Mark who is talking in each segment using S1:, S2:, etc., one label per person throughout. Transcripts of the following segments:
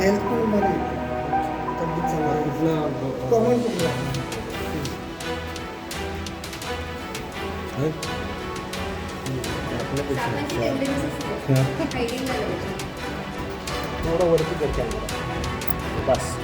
S1: Health पण बरी. आहे. तब्येत चांगली आहे. कॉमन कुठलं?
S2: थोडं वरती कर कॅमेरा बस.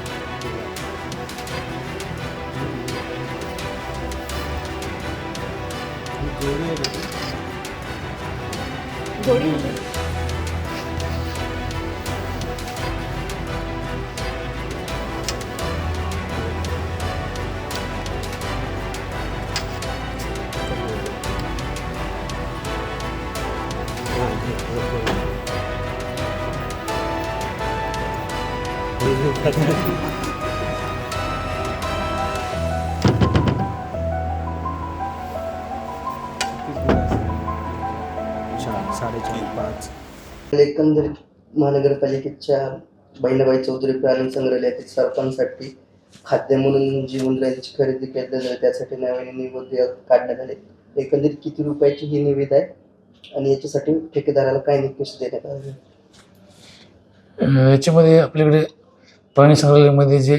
S2: हो, हो, हो. चार साडेचार पाच
S3: एकंदरीत महानगरपालिकेच्या बहिणाबाई चौधरी प्राणी संग्रहालयातील सरपंचसाठी खाद्य म्हणून जी खरेदी केली जाते. त्यासाठी नव्याने निवेद काढण्यात आले. एकंदरीत किती रुपयाची ही निविदा आहे? आणि याच्यासाठी ठेकेदाराला काय निकष देण्यात आले?
S4: अं, याच्यामध्ये आपल्याकडे प्राणी संग्रहालयामध्ये जे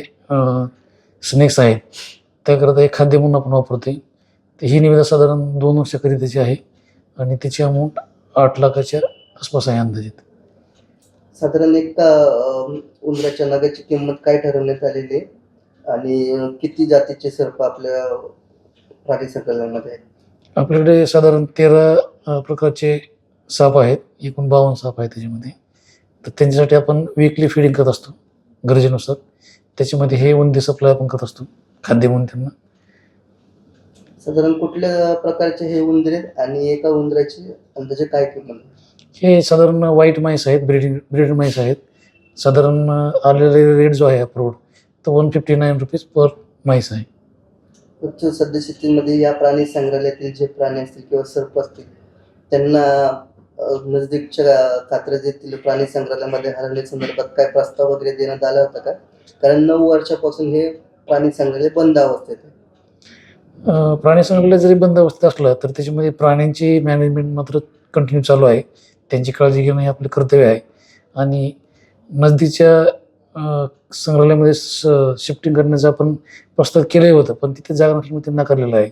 S4: स्नेक्स आहेत त्याकरता एक खाद्य म्हणून आपण वापरतोय. तर ही निविदा साधारण दोन वर्षाकरिताची आहे आणि त्याची अमाऊंट आठ लाखाच्या आसपास आहे अंदाजित.
S3: साधारण एक अं, उंदराच्या नगाची किंमत काय ठरवण्यात आलेली आहे? आणि किती जातीचे सर्प आपल्या प्राणी संग्रहालयामध्ये आहेत?
S4: आपल्याकडे साधारण तेरा प्रकारचे साप आहेत. एकूण बावन्न साप आहेत त्याच्यामध्ये. तर त्यांच्यासाठी आपण वीकली फिडिंग करत असतो गरजेनुसार. त्याच्यामध्ये हे उंदी सप्लाय आपण करत असतो खाद्य म्हणून त्यांना.
S3: साधारण कुठल्या प्रकारचे हे उंदीर आहेत आणि एका उंदराची अंदाजे काय किंमत?
S4: हे साधारण व्हाईट माईस आहेत ब्रिडिंग ब्रिड माईस आहेत. साधारण आलेले रेट जो आहे अप्रूव्ड तो one fifty nine rupees per MICE आहे
S3: उच्च सद्यस्थितीमध्ये या प्राणी संग्रहालयातील जे प्राणी असतील किंवा सर्प असतील त्यांना नजदीकच्या कात्रज येथील प्राणी संग्रहालयामध्ये हरवण्यासंदर्भात काय प्रस्ताव वगैरे देण्यात आला होता का? कारण नऊ वर्षापासून हे प्राणी संग्रहालय बंद अवस्थेत
S4: प्राणी संग्रहालय जरी बंद अवस्थेत असलं तर त्याच्यामध्ये प्राण्यांची मॅनेजमेंट मात्र कंटिन्यू चालू आहे. त्यांची काळजी घेणं हे आपलं कर्तव्य आहे. आणि नजदीकच्या संग्रहालयामध्ये शिफ्टिंग करण्याचं आपण प्रस्ताव केलंही होतं पण तिथे जागा नसल्यामुळे ते नाकारलेलं आहे.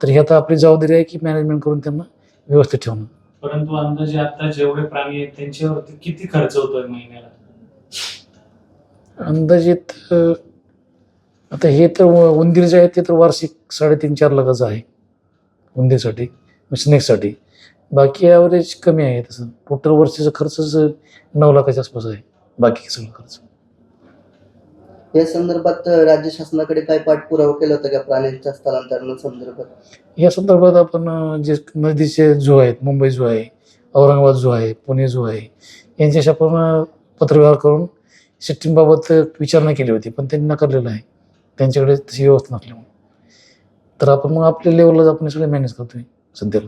S4: तर ही आता आपली जबाबदारी आहे की मॅनेजमेंट करून त्यांना व्यवस्थित ठेवणं.
S5: परंतु अंदाजे आता जेवढे प्राणी आहेत त्यांच्यावरती किती खर्च होतोय महिन्याला?
S4: अंदाजित अं, आता हे तर उ- उंदीर जे आहे ते तर वार्षिक साडेतीन चार लाखाचं आहे. उंदीरसाठी स्नेकसाठी बाकी ॲव्हरेज कमी आहे तसं. टोटल वर्षाचा खर्चच नऊ लाखाच्या आसपास आहे. बाकी सगळं खर्च.
S3: या संदर्भात राज्य शासनाकडे काय पाठपुरावा केला होता का प्राण्यांच्या स्थलांतरणा संदर्भात
S4: या संदर्भात आपण अं, जे नदीचे झू आहेत मुंबई झू आहे औरंगाबाद झू आहे पुणे झू आहे यांच्याशी आपण अं, पत्रव्यवहार करून सिस्टीमबाबत विचारणा केली होती पण त्यांनी नाकारलेलं आहे. त्यांच्याकडे तशी व्यवस्था नसल्यामुळे. तर आपण मग आपल्या लेवलला आपण सगळे मॅनेज करतोय सध्याला.